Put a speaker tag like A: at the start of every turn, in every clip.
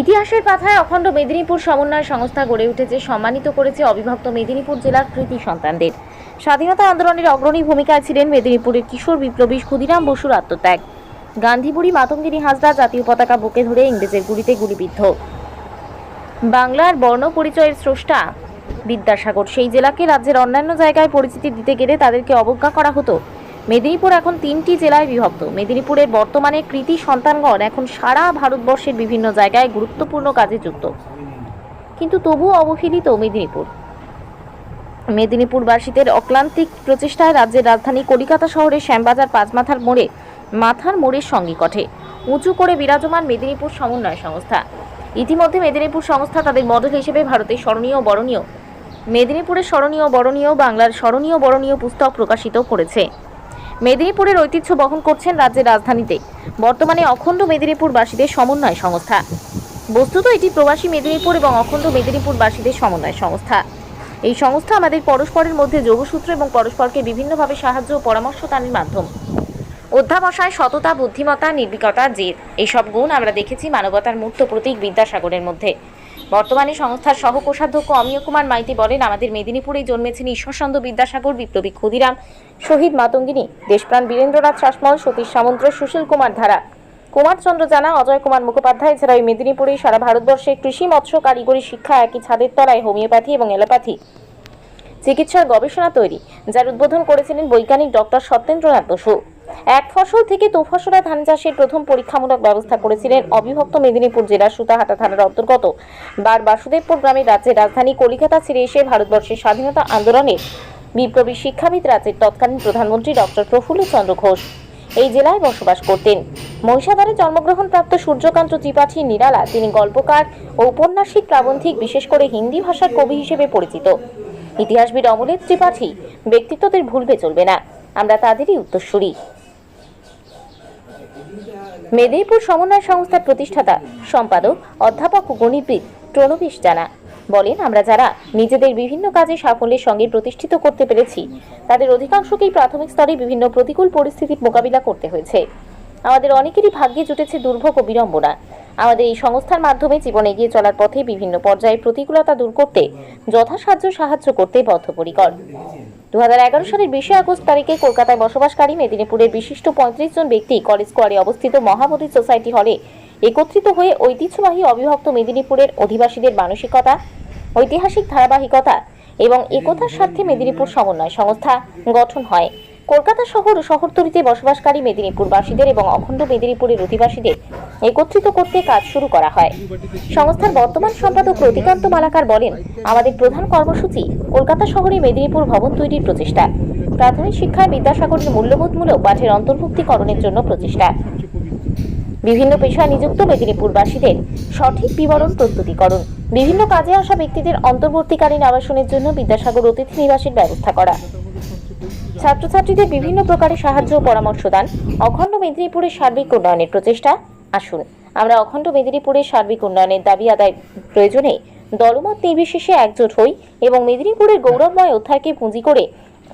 A: ইতিহাসের পাথায় অখণ্ড মেদিনীপুর সমন্বয় সংস্থা গড়ে উঠেছে, সম্মানিত করেছে অবিভক্ত মেদিনীপুর জেলার কৃতি সন্তানদের। স্বাধীনতা আন্দোলনের অগ্রণী ভূমিকায় ছিলেন মেদিনীপুরের কিশোর বিপ্লবী ক্ষুদিরাম বসুর আত্মত্যাগ। গান্ধীবুড়ি মাতঙ্গিনী হাসদা জাতীয় পতাকা বুকে ধরে ইংরেজের গুলিতে গুলিবিদ্ধ। বাংলার বর্ণ পরিচয়ের স্রষ্টা বিদ্যাসাগর। সেই জেলাকে রাজ্যের অন্যান্য জায়গায় পরিচিতি দিতে গেলে তাদেরকে অবজ্ঞা করা হতো। মেদিনীপুর এখন তিনটি জেলায় বিভক্ত। মেদিনীপুরের বর্তমানে কৃতি সন্তানগণ এখন সারা ভারতবর্ষের বিভিন্ন জায়গায় গুরুত্বপূর্ণ কাজে যুক্ত। কিন্তু তবুও অবহেলিত মেদিনীপুর। মেদিনীপুরবাসীদের অক্লান্তিক প্রচেষ্টায় রাজ্যের রাজধানী কলিকাতা শহরের শ্যামবাজার পাঁচমাথার মোড়ে মাথার মোড়ের সঙ্গিকঠে উঁচু করে বিরাজমান মেদিনীপুর সমন্বয় সংস্থা। ইতিমধ্যে মেদিনীপুর সংস্থা তাদের মডেল হিসেবে ভারতের স্মরণীয় বরণীয়। মেদিনীপুরের স্মরণীয় বরণীয় বাংলার স্মরণীয় বরণীয় পুস্তক প্রকাশিত করেছে। মেদিনীপুরের ঐতিহ্য বহন করছেন রাজ্যের রাজধানীতে। বর্তমানে অখণ্ড মেদিনীপুরবাসীদের সমন্বয় সংস্থা। বস্তুত এটি প্রবাসী মেদিনীপুর এবং অখণ্ড মেদিনীপুরবাসীদের সমন্বয় সংস্থা। এই সংস্থা আমাদের পরস্পরের মধ্যে যোগসূত্র এবং পরস্পরকে বিভিন্নভাবে সাহায্য ও পরামর্শ দানের মাধ্যম। অধ্যাবসায় সততা, বুদ্ধিমত্তা নির্ভীকতা জেদ এইসব গুণ আমরা দেখেছি মানবতার মূর্ত প্রতীক বিদ্যাসাগরের মধ্যে। বর্তমানে সংস্থার সহ কোষাধ্যক্ষ অমিয় কুমার মাইতি বলেন, আমাদের মেদিনীপুরেই জন্মেছেন ঈশ্বরচন্দ্র বিদ্যাসাগর, বিপ্লবী ক্ষুদিরাম, শহীদ মাতঙ্গিনী, দেশপ্রাণ বীরেন্দ্রনাথ শাসমল, সতীশ সামন্ত, সুশীল কুমার ধারা। কুমারচন্দ্র জানা, অজয় কুমার মুখোপাধ্যায়, এছাড়া এই মেদিনীপুরেই সারা ভারতবর্ষে কৃষি, মৎস্য, কারিগরি শিক্ষা একই ছাদের তলায় হোমিওপ্যাথি এবং এলোপ্যাথি চিকিৎসার গবেষণা তৈরি, যার উদ্বোধন করেছিলেন বৈজ্ঞানিক ডক্টর সত্যেন্দ্রনাথ বসু। এক ফসল থেকে দু ফসলা ধান চাষের প্রথম পরীক্ষামূলক ব্যবস্থা করেছিলেন অবিভক্ত মেদিনীপুর জেলার সুতাহাটা থানার অন্তর্গত। বার বাসুদেবপুর গ্রামের রাজ্যের রাজধানী কলিকাতা ছেড়ে এসে ভারতবর্ষের স্বাধীনতা আন্দোলনের বিপ্লবী শিক্ষাবিদ রাজ্যের তৎকালীন প্রধানমন্ত্রী ডক্টর প্রফুল্ল চন্দ্র ঘোষ এই জেলায় বসবাস করতেন। মহিষাদরে জন্মগ্রহণপ্রাপ্ত সূর্যকান্ত ত্রিপাঠী নিরালা তিনি গল্পকার ও উপন্যাসিক প্রাবন্ধিক, বিশেষ করে হিন্দি ভাষার কবি হিসেবে পরিচিত। ইতিহাসবিদ অমলেশ ত্রিপাঠী ব্যক্তিত্বদের ভুলবে চলবে না। আমরা তাদেরই উত্তরসূরি। মেদিনীপুর সমন্বয় সংস্থার প্রতিষ্ঠাতা সম্পাদক অধ্যাপক গণিতবিদ প্রণবেশ জানা, বলেন, আমরা যারা নিজেদের বিভিন্ন কাজে সাফল্যের সঙ্গে প্রতিষ্ঠিত করতে পেরেছি, তাদের অধিকাংশকেই প্রাথমিক স্তরে বিভিন্ন প্রতিকূল পরিস্থিতির মোকাবিলা করতে হয়েছে। আমাদের অনেকেরই ভাগ্যে জুটেছে দুর্ভোগ ও বিড়ম্বনা। আমাদের এই সংস্থার মাধ্যমে জীবন এগিয়ে চলার পথে বিভিন্ন পর্যায়ে প্রতিকূলতা দূর করতে যথাসাধ্য সাহায্য করতে বদ্ধপরিকর। দুহাজার এগারো সালের বিশে আগস্ট তারিখে কলকাতায় বসবাসকারী মেদিনীপুরের বিশিষ্ট পঁয়ত্রিশ জন ব্যক্তি কলেজ স্কোয়ারে অবস্থিত মহাবোধি সোসাইটি হলে একত্রিত হয়ে ঐতিহ্যবাহী অবিভক্ত মেদিনীপুরের অধিবাসীদের মানসিকতা, ঐতিহাসিক ধারাবাহিকতা এবং একতার স্বার্থে মেদিনীপুর সমন্বয় সংস্থা গঠন হয়। কলকাতা শহর ও শহরতলিতে বসবাসকারী মেদিনীপুরবাসীদের এবং অখণ্ড মেদিনীপুরের অধিবাসীদের একত্রিত করতে কাজ শুরু করা হয়। সংস্থার বর্তমান সম্পাদক রতিকান্ত মালাকার বলেন, আমাদের প্রধান কর্মসূচি কলকাতা শহরে মেদিনীপুর ভবন তৈরির প্রচেষ্টা। প্রাথমিক শিক্ষায় বিদ্যাসাগরের মূল্যবোধমূলক পাঠের অন্তর্ভুক্তিকরণের জন্য প্রচেষ্টা। বিভিন্ন পেশায় নিযুক্ত মেদিনীপুরবাসীদের সঠিক বিবরণ প্রস্তুতিকরণ। বিভিন্ন কাজে আসা ব্যক্তিদের অন্তর্বর্তীকালীন আবাসনের জন্য বিদ্যাসাগর অতিথি নিবাসের ব্যবস্থা করা। ছাত্রছাত্রীদের বিভিন্ন প্রকারে সাহায্য ও পরামর্শ দান। অখণ্ড মেদিনীপুরের সার্বিক উন্নয়নের প্রচেষ্টা। আসুন, আমরা অখণ্ড মেদিনীপুরের সার্বিক উন্নয়নের দাবি আদায় প্রয়োজনে দলমত নির্বিশেষে একজোট হই এবং মেদিনীপুরের গৌরবময় অধ্যায়কে পুঁজি করে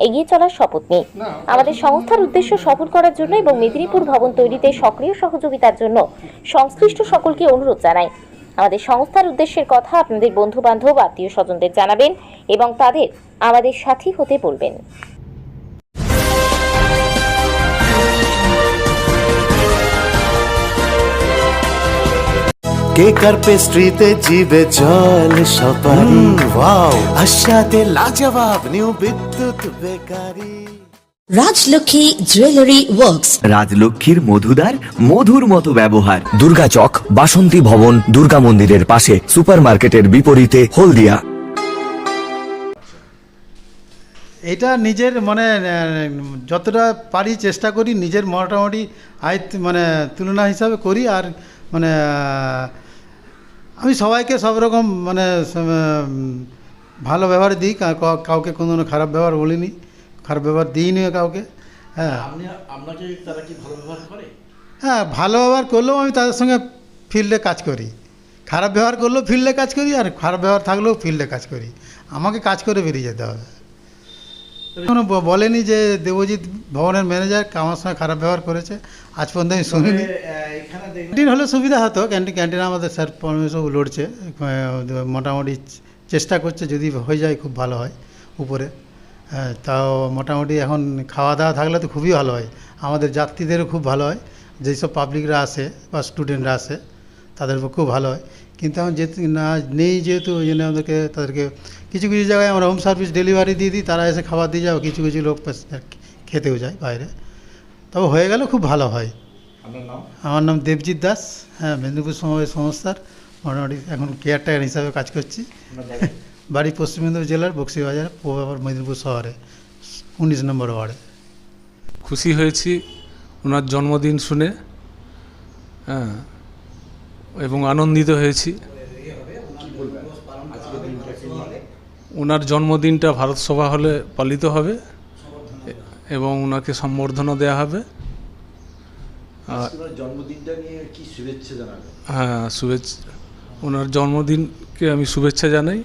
A: এগিয়ে চলার শপথ নিই। আমাদের সংস্থার উদ্দেশ্য সফল করার জন্য এবং মেদিনীপুর ভবন তৈরিতে সক্রিয় সহযোগিতার জন্য সংশ্লিষ্ট সকলকে অনুরোধ জানাই। আমাদের সংস্থার উদ্দেশ্যের কথা আপনাদের বন্ধু বান্ধব আত্মীয় স্বজনদের জানাবেন এবং তাদের আমাদের সাথী হতে বলবেন।
B: কেক আর পেস্ট্রিতে জিবে জল সপারি ওয়াও। আশাতে লাজবাব new Bidyut bakery.
C: Rajlakshmi jewellery works.
D: রাজলক্ষ্মীর মধুদার মধুর মতো ব্যবহার।
E: দুর্গা চক বাসন্তী ভবন দুর্গা মন্দিরের পাশে সুপারমার্কেটের বিপরীতে হলদিয়া।
F: এটা নিজের মানে যতটা পারি চেষ্টা করি নিজের মোটামুটি আয় মানে তুলনা হিসাবে করি আর মানে আমি সবাইকে সব রকম মানে ভালো ব্যবহার দিই কাউকে কোন খারাপ ব্যবহার বলিনি খারাপ ব্যবহার দিইনি কাউকে হ্যাঁ।
G: আপনাকে তারা কি ভালো ব্যবহার করে?
F: হ্যাঁ ভালো ব্যবহার করলেও আমি তাদের সঙ্গে ফিল্ডে কাজ করি। খারাপ ব্যবহার করলেও ফিল্ডে কাজ করি আর খারাপ ব্যবহার থাকলেও ফিল্ডে কাজ করি। আমাকে কাজ করে বেরিয়ে যেতে হবে। ব- বলেনি যে দেবজিৎ ভবনের ম্যানেজার আমার সঙ্গে খারাপ ব্যবহার করেছে। আজ পর্যন্ত আমি শুনিনি। ক্যান্টিন হলে সুবিধা হতো। ক্যান্টিন ক্যান্টিন আমাদের স্যার সব লড়ছে। মোটামুটি চেষ্টা করছে যদি হয়ে যায় খুব ভালো হয় উপরে। হ্যাঁ, তাও মোটামুটি এখন খাওয়া দাওয়া থাকলে তো খুবই ভালো হয়। আমাদের যাত্রীদেরও খুব ভালো হয়। যেসব পাবলিকরা আসে বা স্টুডেন্টরা আসে তাদের খুব ভালো হয়। কিন্তু এখন যেহেতু না নেই যেহেতু ওই জন্য আমাদেরকে তাদেরকে কিছু কিছু জায়গায় আমরা হোম সার্ভিস ডেলিভারি দিয়ে দিই তারা এসে খাবার দিয়ে যাও কিছু কিছু লোক খেতেও যায় বাইরে। তবে হয়ে গেলে খুব ভালো হয়। আমার নাম দেবজিৎ দাস হ্যাঁ মেদিনীপুর সমবায় সংস্থার মোটামুটি এখন কেয়ারটেকার হিসাবে কাজ করছি।
G: বাড়ি?
F: পশ্চিম মেদিনীপুর জেলার বক্সিবাজার পূর্ব মেদিনীপুর শহরে উনিশ নম্বর ওয়ার্ডে।
H: খুশি হয়েছি ওনার জন্মদিন শুনে হ্যাঁ এবং আনন্দিত হয়েছি। ওনার জন্মদিনটা ভারত সভা হলে পালিত হবে এবং ওনাকে সম্বর্ধনা দেওয়া হবে। হ্যাঁ শুভেচ্ছা ওনার জন্মদিনকে আমি শুভেচ্ছা জানাই।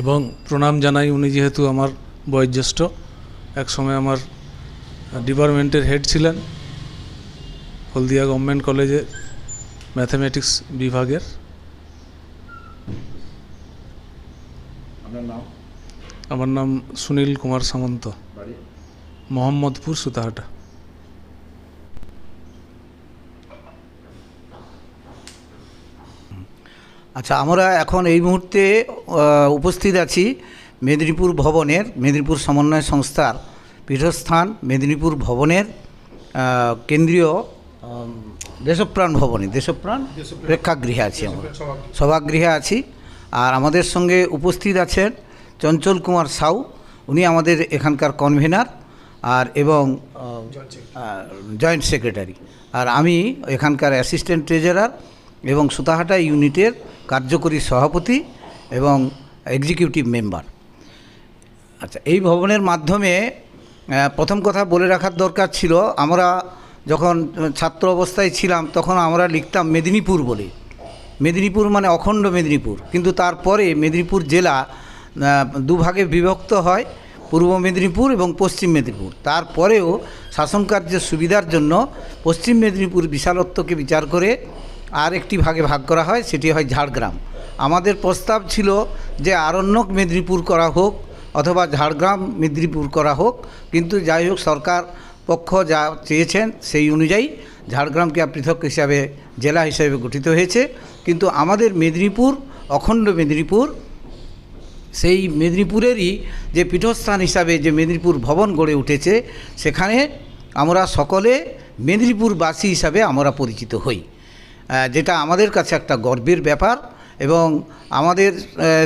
H: এবং প্রণাম জানাই উনি যেহেতু আমার বয়োজ্যেষ্ঠ একসময় আমার ডিপার্টমেন্টের হেড ছিলেন। হলদিয়া গভর্নমেন্ট কলেজের ম্যাথামেটিক্স বিভাগের।
G: নাম?
H: আমার নাম সুনীল কুমার সামন্ত।
G: বাড়ি?
H: মোহাম্মদপুর সুতাহাটা।
I: আচ্ছা আমরা এখন এই মুহূর্তে উপস্থিত আছি মেদিনীপুর ভবনের মেদিনীপুর সমন্বয় সংস্থার পীঠস্থান মেদিনীপুর ভবনের কেন্দ্রীয় দেশপ্রাণ ভবনে দেশপ্রাণ প্রেক্ষাগৃহে আছি আমরা। সভাগৃহে। আছি। আর আমাদের সঙ্গে উপস্থিত আছেন চঞ্চল কুমার সাউ। উনি আমাদের এখানকার কনভেনার আর এবং জয়েন্ট সেক্রেটারি আর আমি এখানকার অ্যাসিস্ট্যান্ট ট্রেজারার এবং সুতাহাটা ইউনিটের কার্যকরী সভাপতি এবং এক্সিকিউটিভ মেম্বার আচ্ছা এই ভবনের মাধ্যমে প্রথম কথা বলে রাখার দরকার ছিল আমরা যখন ছাত্র অবস্থায় ছিলাম, তখন আমরা লিখতাম মেদিনীপুর বলে। মেদিনীপুর মানে অখণ্ড মেদিনীপুর। কিন্তু তারপরে মেদিনীপুর জেলা দুভাগে বিভক্ত হয়, পূর্ব মেদিনীপুর এবং পশ্চিম মেদিনীপুর। তারপরেও শাসন কার্যের সুবিধার জন্য পশ্চিম মেদিনীপুর বিশালত্বকে বিচার করে আর একটি ভাগে ভাগ করা হয়, সেটি হয় ঝাড়গ্রাম। আমাদের প্রস্তাব ছিল যে আরণ্যক মেদিনীপুর করা হোক অথবা ঝাড়গ্রাম মেদিনীপুর করা হোক, কিন্তু যাই হোক সরকার পক্ষ যা চেয়েছেন সেই অনুযায়ী ঝাড়গ্রামকে পৃথক হিসাবে জেলা হিসাবে গঠিত হয়েছে। কিন্তু আমাদের মেদিনীপুর, অখণ্ড মেদিনীপুর, সেই মেদিনীপুরেরই যে পীঠস্থান হিসাবে যে মেদিনীপুর ভবন গড়ে উঠেছে, সেখানে আমরা সকলে মেদিনীপুরবাসী হিসাবে আমরা পরিচিত হই। যেটা আমাদের কাছে একটা গর্বের ব্যাপার। এবং আমাদের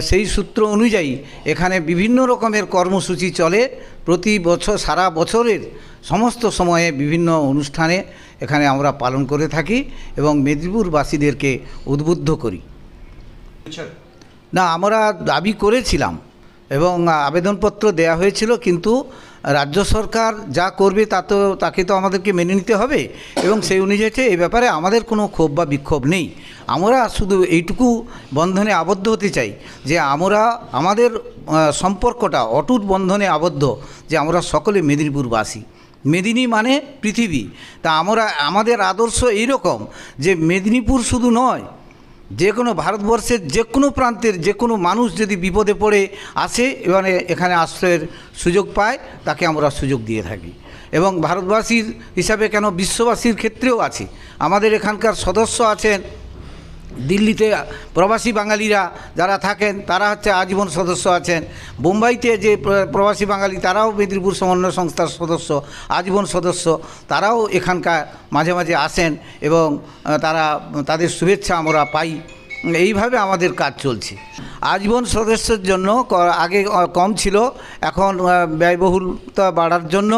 I: সেই সূত্র অনুযায়ী এখানে বিভিন্ন রকমের কর্মসূচি চলে। প্রতি বছর সারা বছরের সমস্ত সময়ে বিভিন্ন অনুষ্ঠানে এখানে আমরা পালন করে থাকি এবং মেদিনীপুরবাসীদেরকে উদ্বুদ্ধ করি। না আমরা দাবি করেছিলাম এবং আবেদনপত্র দেয়া হয়েছিল কিন্তু রাজ্য সরকার যা করবে তা তো, তাকে তো আমাদেরকে মেনে নিতে হবে এবং সেই অনুযায়ী এই ব্যাপারে আমাদের কোনো ক্ষোভ বা বিক্ষোভ নেই। আমরা শুধু এইটুকু বন্ধনে আবদ্ধ হতে চাই যে আমরা, আমাদের সম্পর্কটা অটুট বন্ধনে আবদ্ধ যে আমরা সকলে মেদিনীপুরবাসী। মেদিনী মানে পৃথিবী। তা আমরা, আমাদের আদর্শ এইরকম যে মেদিনীপুর শুধু নয় যে কোনো ভারতবর্ষের যে কোনো প্রান্তের যে কোনো মানুষ যদি বিপদে পড়ে, আসে মানে এখানে আশ্রয়ের সুযোগ পায়, তাকে আমরা সুযোগ দিয়ে থাকি। এবং ভারতবাসীর হিসাবে কেন বিশ্ববাসীর ক্ষেত্রেও আছে? আমাদের এখানকার সদস্য আছেন দিল্লিতে প্রবাসী বাঙালিরা যারা থাকেন, তারা হচ্ছে আজীবন সদস্য আছেন। বোম্বাইতে যে প্রবাসী বাঙালি, তারাও মেদিনীপুর সমন্বয় সংস্থার সদস্য, আজীবন সদস্য। তারাও এখানকার মাঝে মাঝে আসেন এবং তারা, তাদের শুভেচ্ছা আমরা পাই। এইভাবে আমাদের কাজ চলছে। আজীবন সদস্যের জন্য আগে কম ছিল, এখন ব্যয়বহুলতা বাড়ার জন্য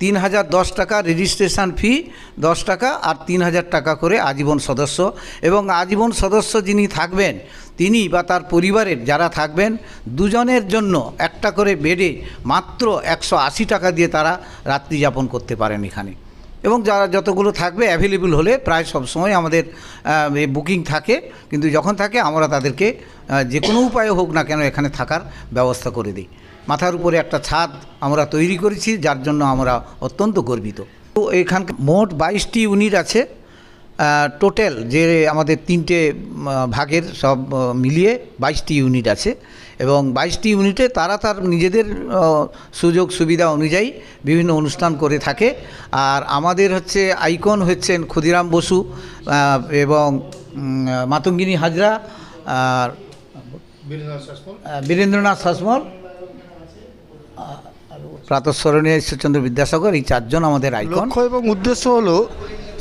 I: তিন হাজার দশ টাকা রেজিস্ট্রেশন ফি দশ টাকা আর তিন হাজার টাকা করে আজীবন সদস্য। এবং আজীবন সদস্য যিনি থাকবেন, তিনি বা তার পরিবারের যারা থাকবেন, দুজনের জন্য একটা করে বেডে মাত্র একশো আশি টাকা দিয়ে তারা রাত্রি যাপন করতে পারেন এখানে। এবং যারা যতগুলো থাকবে অ্যাভেলেবল হলে প্রায় সবসময় আমাদের বুকিং থাকে। কিন্তু যখন থাকে আমরা তাদেরকে যে কোনো উপায়ে হোক না কেন এখানে থাকার ব্যবস্থা করে দিই। মাথার উপরে একটা ছাদ আমরা তৈরি করেছি, যার জন্য আমরা অত্যন্ত গর্বিত। তো এখানকার মোট বাইশটি ইউনিট আছে। টোটাল যে আমাদের তিনটে ভাগের সব মিলিয়ে বাইশটি ইউনিট আছে। এবং বাইশটি ইউনিটে তারা তার নিজেদের সুযোগ সুবিধা অনুযায়ী বিভিন্ন অনুষ্ঠান করে থাকে। আর আমাদের হচ্ছে আইকন হচ্ছেন ক্ষুদিরাম বসু এবং মাতঙ্গিনী হাজরা আর বীরেন্দ্রনাথ শাসমল। প্রাতঃস্মরণীয় ঈশ্বরচন্দ্র বিদ্যাসাগর এই চারজন আমাদের আইকন।
J: লক্ষ্য এবং উদ্দেশ্য হলো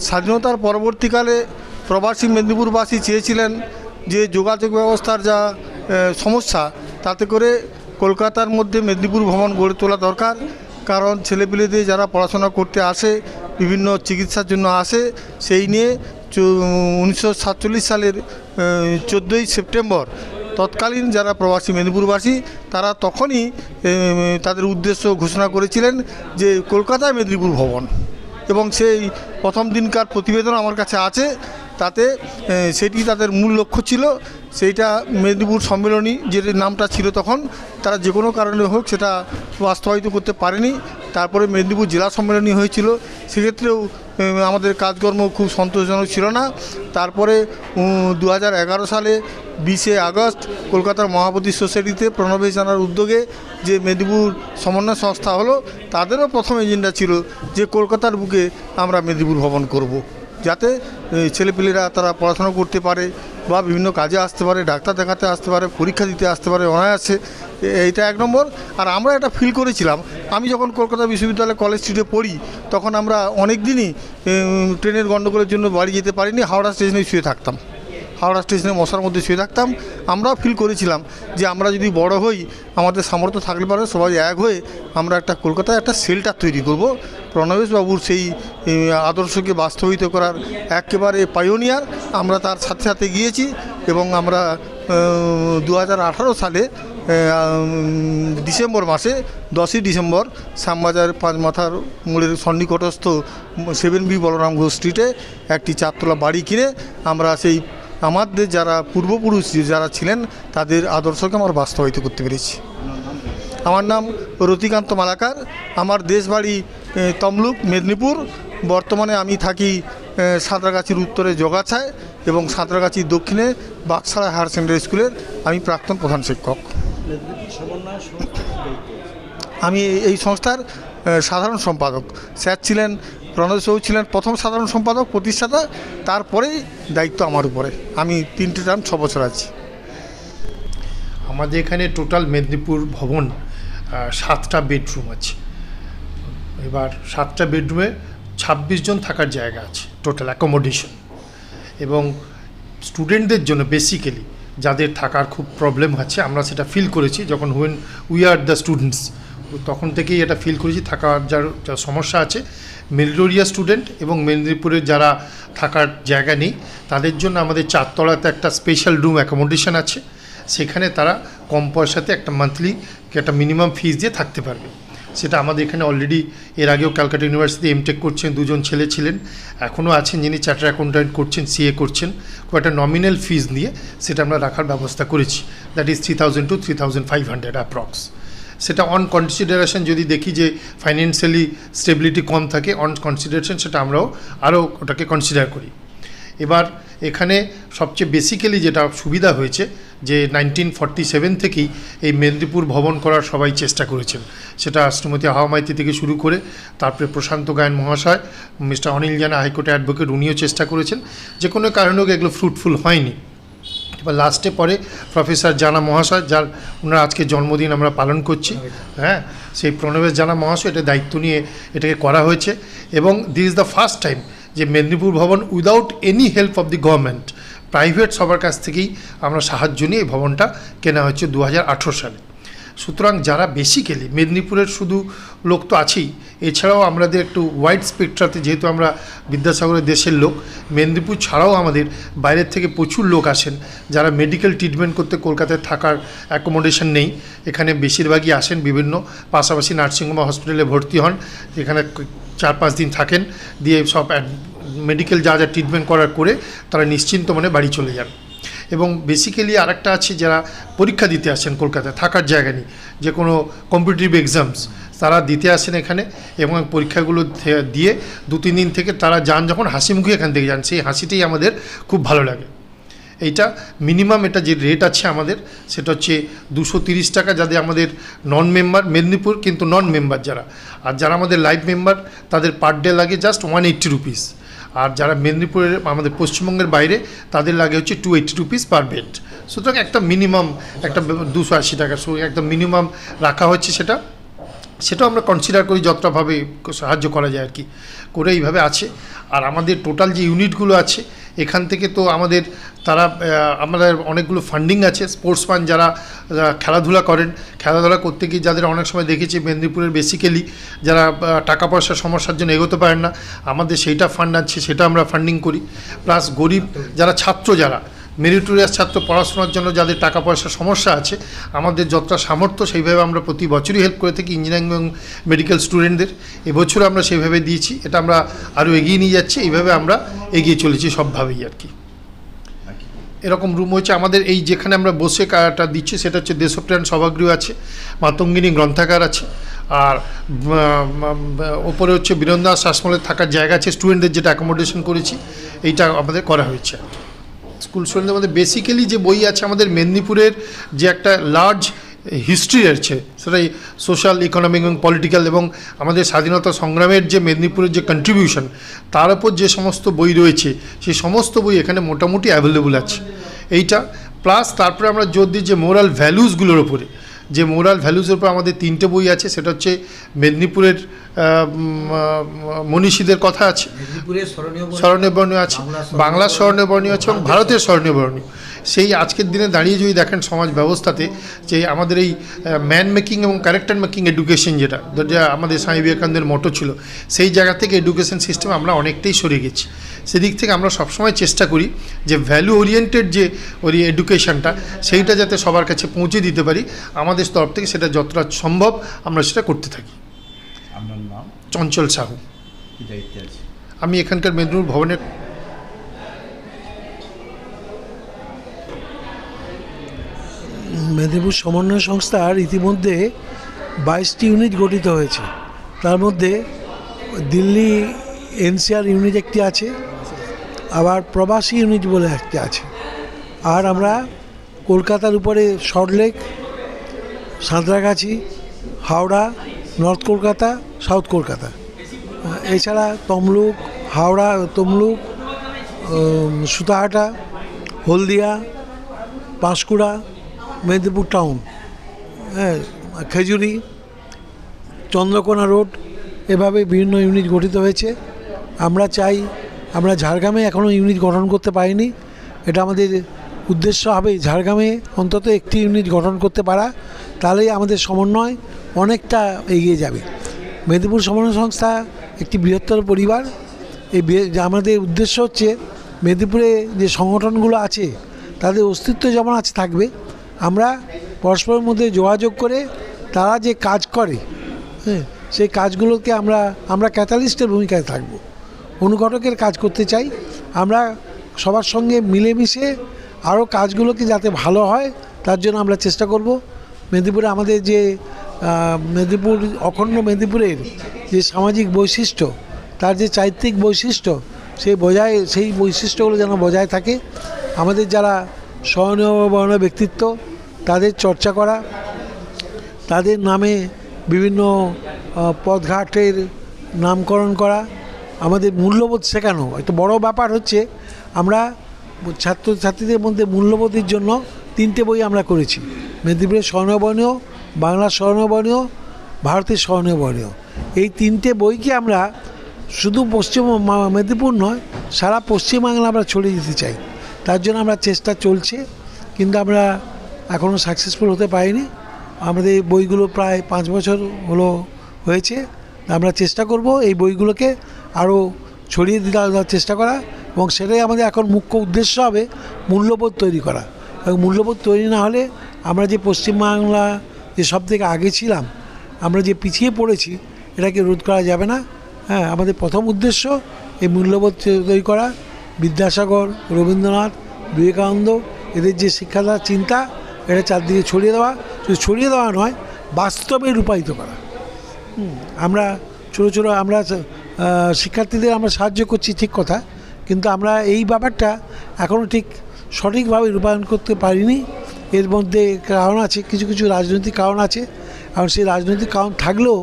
J: স্বাধীনতার পরবর্তীকালে প্রবাসী মেদিনীপুরবাসী চেয়েছিলেন যে যোগাযোগ ব্যবস্থার যা সমস্যা তাতে করে কলকাতার মধ্যে মেদিনীপুর ভ্রমণ গড়ে তোলা দরকার। কারণ ছেলেপিলেদের যারা পড়াশোনা করতে আসে, বিভিন্ন চিকিৎসার জন্য আসে, সেই নিয়ে উনিশশো সাতচল্লিশ সালের চোদ্দোই সেপ্টেম্বর তৎকালীন যারা প্রবাসী মেদিনীপুরবাসী, তারা তখনই তাদের উদ্দেশ্য ঘোষণা করেছিলেন যে কলকাতায় মেদিনীপুর ভবন এবং সেই প্রথম দিনকার প্রতিবেদন আমার কাছে আছে। তাতে সেটি তাদের মূল লক্ষ্য ছিল। সেইটা মেদিনীপুর সম্মেলনী যে নামটা ছিল তখন, তারা যে কোনো কারণে হোক সেটা বাস্তবায়িত করতে পারেনি। তারপরে মেদিনীপুর জেলা সম্মেলনী হয়েছিল। সেক্ষেত্রেও আমাদের কাজকর্ম খুব সন্তোষজনক ছিল না। তারপরে দু হাজার এগারো সালে বিশে আগস্ট কলকাতার মহাপতি সোসাইটিতে প্রণবেশ জানার উদ্যোগে যে মেদিনীপুর সমন্বয় সংস্থা হলো, তাদেরও প্রথম এজেন্ডা ছিল যে কলকাতার বুকে আমরা মেদিনীপুর ভবন করব। যাতে ছেলেপিলেরা তারা পড়াশোনা করতে পারে বা বিভিন্ন কাজে আসতে পারে, ডাক্তার দেখাতে আসতে পারে, পরীক্ষা দিতে আসতে পারে, অনায়াসে এইটা এক নম্বর। আর আমরা এটা ফিল করেছিলাম। আমি যখন কলকাতা বিশ্ববিদ্যালয় কলেজ স্ট্রিটে পড়ি, তখন আমরা অনেক দিনই ট্রেনের গণ্ডগোলের জন্য বাড়ি যেতে পারিনি, হাওড়া স্টেশনে শুয়ে থাকতাম। হাওড়া স্টেশনে মশার মধ্যে শুয়ে থাকতাম। আমরাও ফিল করেছিলাম যে আমরা যদি বড় হই, আমাদের সামর্থ্য থাকলে পারে, সবাই এক হয়ে আমরা একটা কলকাতায় একটা শেল্টার তৈরি করব। প্রণবেশবাবুর সেই আদর্শকে বাস্তবিত করার একেবারে পায়োনিয়ার আমরা তার সাথে সাথে গিয়েছি এবং আমরা দু হাজার আঠারো সালে ডিসেম্বর মাসে, দশই ডিসেম্বর, শ্যামবাজার পাঁচ মাথার মোড়ের সন্নিকটস্থ সেভেন বি বলরাম ঘোষ স্ট্রিটে একটি চারতলা বাড়ি কিনে আমরা সেই আমাদের যারা পূর্বপুরুষ যারা ছিলেন, তাদের আদর্শকে আমার বাস্তবায়িত করতে পেরেছি। আমার নাম রতিকান্ত মালাকার। আমার দেশ বাড়ি তমলুক, মেদিনীপুর। বর্তমানে আমি থাকি সাঁতরাগাছির উত্তরে জগাছায় এবং সাঁতরাগাছির দক্ষিণে বাক্সাড়া হায়ার সেকেন্ডারি স্কুলের আমি প্রাক্তন প্রধান শিক্ষক। আমি এই- এই সংস্থার সাধারণ সম্পাদক। স্যার ছিলেন প্রণবেশবাবু ছিলেন প্রথম সাধারণ সম্পাদক, প্রতিষ্ঠাতা। তারপরেই দায়িত্ব আমার উপরে। আমি তিনটে টার্ম ছ বছর আছি।
K: আমাদের এখানে টোটাল মেদিনীপুর ভবন সাতটা বেডরুম আছে। এবার সাতটা বেডরুমে ছাব্বিশ জন থাকার জায়গা আছে টোটাল অ্যাকোমোডেশন এবং স্টুডেন্টদের জন্য বেসিক্যালি যাদের থাকার খুব প্রবলেম আছে, আমরা সেটা ফিল করেছি যখন when we are the students তখন থেকেই এটা ফিল করেছি, থাকার যার যা সমস্যা আছে। মেরিটোরিয়া স্টুডেন্ট এবং মেদিনীপুরের যারা থাকার জায়গা নেই, তাদের জন্য আমাদের চারতলাতে একটা স্পেশাল রুম অ্যাকোমোডেশন আছে। সেখানে তারা কম পয়সাতে একটা মান্থলি একটা মিনিমাম ফিস দিয়ে থাকতে পারবে। সেটা আমাদের এখানে অলরেডি এর আগেও ক্যালকাটা ইউনিভার্সিটি এমটেক করছেন, দুজন ছেলে ছিলেন। এখনও আছেন যিনি চার্টার অ্যাকাউন্ট্যান্ট করছেন সিএ করছেন। একটা নমিনাল ফিস নিয়ে সেটা আমরা রাখার ব্যবস্থা করেছি। That is three thousand to three thousand five hundred approx সেটা অন কনসিডারেশন যদি দেখি যে ফাইন্যান্সিয়ালি স্টেবিলিটি কম থাকে অন কনসিডারেশন সেটা আমরাও আরও ওটাকে কনসিডার করি। এবার এখানে সবচেয়ে বেসিক্যালি যেটা সুবিধা হয়েছে, যে নাইনটিন ফর্টি সেভেন থেকেই এই মেদিনীপুর ভবন করার সবাই চেষ্টা করেছেন। সেটা শ্রীমতী হাওয়া মাইতি থেকে শুরু করে তারপরে প্রশান্ত গায়ন মহাশয়, মিস্টার অনিল জানা হাইকোর্টে অ্যাডভোকেট উনিও চেষ্টা করেছেন। যে কোনো কারণে এগুলো ফ্রুটফুল হয়নি। এবার লাস্টে পরে প্রফেসর জানা মহাশয়, যার ওনার আজকে জন্মদিন আমরা পালন করছি। হ্যাঁ সেই প্রণবেশ জানা মহাশয়, এটা দায়িত্ব নিয়ে এটাকে করা হয়েছে। এবং this is the first time যে Medinipur Bhavan without any help of the government private সবার কাছ থেকেই আমরা সাহায্য নিয়ে এই ভবনটা কেনা হয়েছে দু হাজার আঠেরো সালে। সুতরাং যারা বেসিক্যালি মেদিনীপুরের শুধু লোক তো আছেই, এছাড়াও আমাদের একটু ওয়াইড স্পেকট্রাতে যেহেতু আমরা বিদ্যাসাগরের দেশের লোক, মেদিনীপুর ছাড়াও আমাদের বাইরের থেকে প্রচুর লোক আসেন, যারা মেডিকেল ট্রিটমেন্ট করতে কলকাতায় থাকার অ্যাকোমোডেশন নেই, এখানে বেশিরভাগই আসেন বিভিন্ন, পাশাপাশি নার্সিংহোম হসপিটালে ভর্তি হন, এখানে চার পাঁচ দিন থাকেন, দিয়ে সব মেডিকেল যা যা ট্রিটমেন্ট করার করে, তারা নিশ্চিন্ত মনে বাড়ি চলে যান। এবং বেসিক্যালি আরেকটা আছে যারা পরীক্ষা দিতে আসেন কলকাতায়, থাকার জায়গা নেই, যে কোনো কম্পিটিটিভ এক্সামস তারা দিতে আসেন এখানে এবং পরীক্ষাগুলো দিয়ে দু, তিন দিন থেকে তারা যান যখন হাসি মুখে এখান থেকে যান, সেই হাসিটাই আমাদের খুব ভালো লাগে। এইটা মিনিমাম এটা যে রেট আছে আমাদের, সেটা হচ্ছে দুশো তিরিশ টাকা যাদের আমাদের নন মেম্বার মেদিনীপুর কিন্তু নন মেম্বার যারা। আর যারা আমাদের লাইভ মেম্বার তাদের পার ডে লাগে জাস্ট ওয়ান এইট্টি রুপিস আর যারা মেদিনীপুরের, আমাদের পশ্চিমবঙ্গের বাইরে, তাদের লাগে হচ্ছে two eighty rupees per bed সুতরাং একটা মিনিমাম একটা দুশো আশি টাকা একটা মিনিমাম রাখা হচ্ছে সেটা। সেটাও আমরা কনসিডার করি যতটাভাবে সাহায্য করা যায় আর কি, করে এইভাবে আছে। আর আমাদের টোটাল যে ইউনিটগুলো আছে, এখান থেকে তো আমাদের তারা আমাদের অনেকগুলো ফান্ডিং আছে। স্পোর্টসম্যান যারা খেলাধুলা করেন, খেলাধুলা করতে গিয়ে যাদের অনেক সময় দেখেছি মেদিনীপুরের বেসিক্যালি যারা টাকা পয়সার সমস্যার জন্য এগোতে পারেন না, আমাদের সেইটা ফান্ড আছে, সেটা আমরা ফান্ডিং করি। প্লাস গরিব যারা, ছাত্র যারা মেরিটোরিয়াস ছাত্র পড়াশোনার জন্য যাদের টাকা পয়সার সমস্যা আছে, আমাদের যতটা সামর্থ্য সেইভাবে আমরা প্রতি বছরই হেল্প করে থাকি ইঞ্জিনিয়ারিং এবং মেডিকেল স্টুডেন্টদের এবছর আমরা সেইভাবে দিয়েছি, এটা আমরা আরও এগিয়ে নিয়ে যাচ্ছি, এইভাবে আমরা এগিয়ে চলেছি সবভাবেই আর কি এরকম রুম হয়েছে, আমাদের এই যেখানে আমরা বসে কাটা দিচ্ছি, সেটা হচ্ছে দেশপ্রাণ সভাগৃহ আছে, মাতঙ্গিনী গ্রন্থাগার আছে, আর ওপরে হচ্ছে বীরেন্দ্রনাথ শাসমলের থাকার জায়গা আছে স্টুডেন্টদের যেটা অ্যাকোমোডেশন করেছি, এইটা আমাদের করা হয়েছে। স্কুল স্টুডেন্টদের মধ্যে বেসিক্যালি যে বই আছে আমাদের মেদিনীপুরের যে একটা লার্জ হিস্ট্রি আছে সেটাই সোশ্যাল ইকোনমিক এবং পলিটিক্যাল এবং আমাদের স্বাধীনতা সংগ্রামের যে মেদিনীপুরের যে কন্ট্রিবিউশন তার উপর যে সমস্ত বই রয়েছে, সেই সমস্ত বই এখানে মোটামুটি অ্যাভেলেবল আছে। এইটা প্লাস তারপরে আমরা জোর দিই যে মোরাল ভ্যালুসগুলোর ওপরে। যে মোরাল ভ্যালুসের উপর আমাদের তিনটে বই আছে সেটা হচ্ছে মেদিনীপুরের মনীষীদের কথা আছে
I: স্মরণীয়
K: বর্ণীয় আছে বাংলার স্মরণীয় বর্ণীয় আছে এবং ভারতের স্মরণীয় বর্ণীয়। সেই আজকের দিনে দাঁড়িয়ে যদি দেখেন সমাজ ব্যবস্থাতে যে আমাদের এই ম্যান মেকিং এবং ক্যারেক্টার মেকিং এডুকেশন যেটা যেটা আমাদের স্বামী বিবেকানন্দের মোটো ছিল সেই জায়গা থেকে এডুকেশন সিস্টেম আমরা অনেকটাই সরে গেছি। সেদিক থেকে আমরা সবসময় চেষ্টা করি যে ভ্যালু ওরিয়েন্টেড যে ওই এডুকেশনটা সেইটা যাতে সবার কাছে পৌঁছে দিতে পারি। আমাদের তরফ থেকে সেটা যতটা সম্ভব আমরা সেটা করতে থাকি।
G: আপনার নাম?
K: চঞ্চল সাহু। আমি এখানকার মেদিনীপুর ভবনের
L: মেদিনীপুর সমন্বয় সংস্থার ইতিমধ্যে বাইশটি ইউনিট গঠিত হয়েছে। তার মধ্যে দিল্লি এনসিআর ইউনিট একটি আছে আবার প্রবাসী ইউনিট বলে একটা আছে। আর আমরা কলকাতার উপরে Salt Lake Santragachi, Howrah north Kolkata south Kolkata এছাড়া তমলুক, হাওড়া, তমলুক সুতাহাটা, হলদিয়া, পাঁশকুড়া, মেদিনীপুর টাউন। হ্যাঁ খেজুরি, চন্দ্রকোনা রোড, এভাবে বিভিন্ন ইউনিট গঠিত হয়েছে। আমরা চাই আমরা ঝাড়গ্রামে এখনও ইউনিট গঠন করতে পারিনি। এটা আমাদের উদ্দেশ্য হবে ঝাড়গ্রামে অন্তত একটি ইউনিট গঠন করতে পারা। তাহলেই আমাদের সমন্বয় অনেকটা এগিয়ে যাবে। মেদিনীপুর সমন্বয় সংস্থা একটি বৃহত্তর পরিবার। এই আমাদের উদ্দেশ্য হচ্ছে মেদিনীপুরে যে সংগঠনগুলো আছে, তাদের অস্তিত্ব যেমন আছে থাকবে, আমরা পরস্পরের মধ্যে যোগাযোগ করে তারা যে কাজ করে হ্যাঁ সেই কাজগুলোকে আমরা আমরা ক্যাটালিস্টের ভূমিকায় থাকব। অনুঘটকের কাজ করতে চাই। আমরা সবার সঙ্গে মিলেমিশে আরও কাজগুলোকে যাতে ভালো হয় তার জন্য আমরা চেষ্টা করব। মেদিনীপুরে আমাদের যে মেদিনীপুর অখণ্ড মেদিনীপুরের যে সামাজিক বৈশিষ্ট্য তার যে চারিত্রিক বৈশিষ্ট্য সেই বজায় সেই বৈশিষ্ট্যগুলো যেন বজায় থাকে। আমাদের যারা স্বর্ণীয় বর্ণ ব্যক্তিত্ব তাদের চর্চা করা তাদের নামে বিভিন্ন আহ, পথঘাটের নামকরণ করা আমাদের মূল্যবোধ শেখানো। একটা বড় ব্যাপার হচ্ছে, আমরা ছাত্রছাত্রীদের মধ্যে মূল্যবোধের জন্য তিনটে বই আমরা করেছি। মেদিনীপুরের স্বর্ণবর্ণীয়, বাংলার স্বর্ণবর্ণীয়, ভারতের স্বর্ণবর্ণীয়। এই তিনটে বইকে আমরা শুধু পশ্চিম মেদিনীপুর নয়, সারা পশ্চিমবাংলা আমরা ছড়িয়ে দিতে চাই। তার জন্য আমরা চেষ্টা চলছে, কিন্তু আমরা এখনও সাকসেসফুল হতে পারিনি। আমাদের বইগুলো প্রায় পাঁচ বছর হলো হয়েছে। আমরা চেষ্টা করব এই বইগুলোকে আরও ছড়িয়ে দেওয়ার চেষ্টা করা এবং সেটাই আমাদের এখন মুখ্য উদ্দেশ্য হবে মূল্যবোধ তৈরি করা। এবং মূল্যবোধ তৈরি না হলে আমরা যে পশ্চিমবাংলা যে সব থেকে আগে ছিলাম, আমরা যে পিছিয়ে পড়েছি, এটাকে রোধ করা যাবে না। হ্যাঁ আমাদের প্রথম উদ্দেশ্য এই মূল্যবোধ তৈরি করা। বিদ্যাসাগর, রবীন্দ্রনাথ, বিবেকানন্দ, এদের যে শিক্ষাদার চিন্তা, এটা চারদিকে ছড়িয়ে দেওয়া। শুধু ছড়িয়ে দেওয়া নয়, বাস্তবে রূপায়িত করা। আমরা ছোটো ছোটো আমরা শিক্ষার্থীদের আমরা সাহায্য করছি ঠিক কথা। কিন্তু আমরা এই ব্যাপারটা এখনও ঠিক সঠিকভাবে রূপায়ণ করতে পারিনি। এর মধ্যে কারণ আছে কিছু কিছু রাজনৈতিক কারণ আছে। এবং সেই রাজনৈতিক কারণ থাকলেও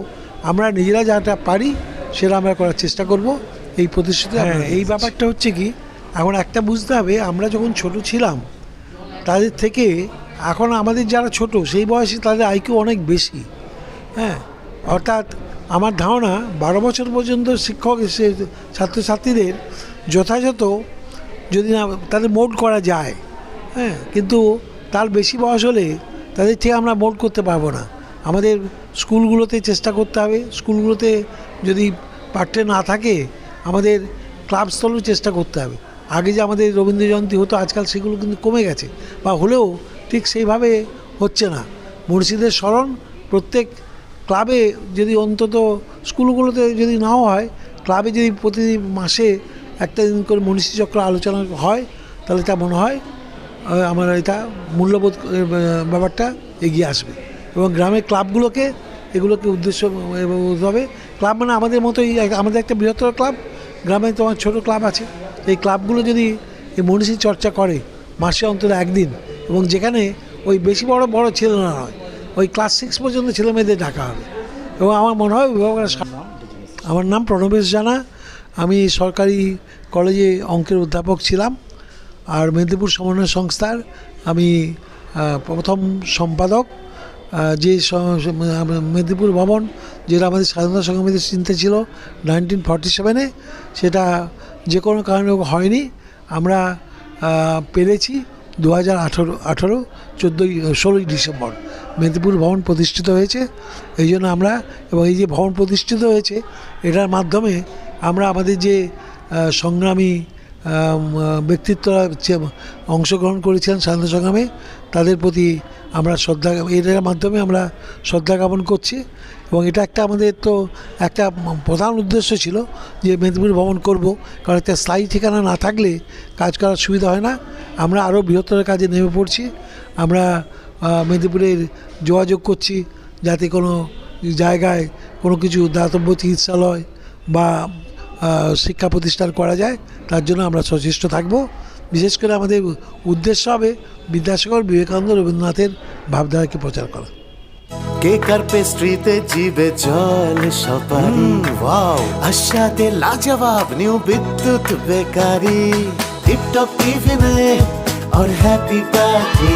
L: আমরা নিজেরা যাটা পারি সেটা আমরা করার চেষ্টা করব। এই প্রতিশ্রুতি আমরা এই ব্যাপারটা হচ্ছে কি এখন একটা বুঝতে হবে আমরা যখন ছোট ছিলাম তাদের থেকে এখন আমাদের যারা ছোট সেই বয়সে তাদের আইকিউ অনেক বেশি। হ্যাঁ অর্থাৎ আমার ধারণা বারো বছর পর্যন্ত শিক্ষক এসে ছাত্রছাত্রীদের যথাযথ যদি না তাদের মোড করা যায় হ্যাঁ কিন্তু তার বেশি বয়স হলে তাদের ঠিক আমরা মোড করতে পারব না। আমাদের স্কুলগুলোতে চেষ্টা করতে হবে। স্কুলগুলোতে যদি পাঠ্যে না থাকে, আমাদের ক্লাব স্তরেও চেষ্টা করতে হবে। আগে যে আমাদের রবীন্দ্র জয়ন্তী হতো, আজকাল সেগুলো কিন্তু কমে গেছে। বা হলেও ঠিক সেইভাবে হচ্ছে না। মুন্সিদের স্মরণ প্রত্যেক ক্লাবে যদি অন্তত স্কুলগুলোতে যদি নাও হয়, ক্লাবে যদি প্রতি মাসে একটা দিন করে মনীষী চক্র আলোচনা হয়, তাহলে তা মনে হয় আমার এটা মূল্যবোধ ব্যাপারটা এগিয়ে আসবে। এবং গ্রামের ক্লাবগুলোকে এগুলোকে উদ্দেশ্য হবে ক্লাব মানে আমাদের মতোই, আমাদের একটা বৃহত্তর ক্লাব, গ্রামে তোমার ছোট ক্লাব আছে। এই ক্লাবগুলো যদি এই মনীষী চর্চা করে মাসে অন্তত একদিন, এবং যেখানে ওই বেশি বড় বড় ছেলে না হয় ওই ক্লাস সিক্স পর্যন্ত ছেলে মেয়েদের ডাকা হবে। এবং আমার মনে হয় অভিভাবকরা আমার নাম প্রণবেশ জানা। আমি সরকারি কলেজে অঙ্কের অধ্যাপক ছিলাম আর মেদিনীপুর সমন্বয় সংস্থার আমি প্রথম সম্পাদক। যে মেদিনীপুর ভবন, যেটা আমাদের স্বাধীনতা সংগ্রামীদের চিন্তা ছিল নাইনটিন ফর্টি সেভেনে সেটা যে কোনো কারণে হয়নি। আমরা পেরেছি দু হাজার আঠেরো আঠেরো, চোদ্দোই, ষোলোই ডিসেম্বর। মেদিনীপুর ভবন প্রতিষ্ঠিত হয়েছে। এই জন্য আমরা এবং এই যে ভবন প্রতিষ্ঠিত হয়েছে, এটার মাধ্যমে আমরা আমাদের যে সংগ্রামী ব্যক্তিত্বরা অংশগ্রহণ করেছিলেন স্বাধীনতা সংগ্রামে, তাদের প্রতি আমরা শ্রদ্ধা, এটার মাধ্যমে আমরা শ্রদ্ধা জ্ঞাপন করছি। এবং এটা একটা আমাদের তো একটা প্রধান উদ্দেশ্য ছিল যে মেদিনীপুর ভ্রমণ করব, কারণ একটা স্থায়ী ঠিকানা না থাকলে কাজ করার সুবিধা হয় না। আমরা আরও বৃহত্তর কাজে নেমে পড়ছি। আমরা মেদিনীপুরের যোগাযোগ করছি যাতে কোনো জায়গায় কোনো কিছু দাতব্য চিকিৎসালয় বা আহ, শিক্ষা প্রতিষ্ঠান করা যায় তার জন্য আমরা সচেষ্ট থাকব বিশেষ করে আমাদের উদ্দেশ্য হবে বিদ্যাসাগর বিবেকানন্দ রবীন্দ্রনাথের ভাবধারাকে প্রচার করা
B: কেক আর পেস্ট্রিতে জিবে জল সপারি ওয়াও আশাতে লাজবাব নিউ বিদ্যুৎ বেকারি টিপটপ টিফিনে और हैप्पी पार्टी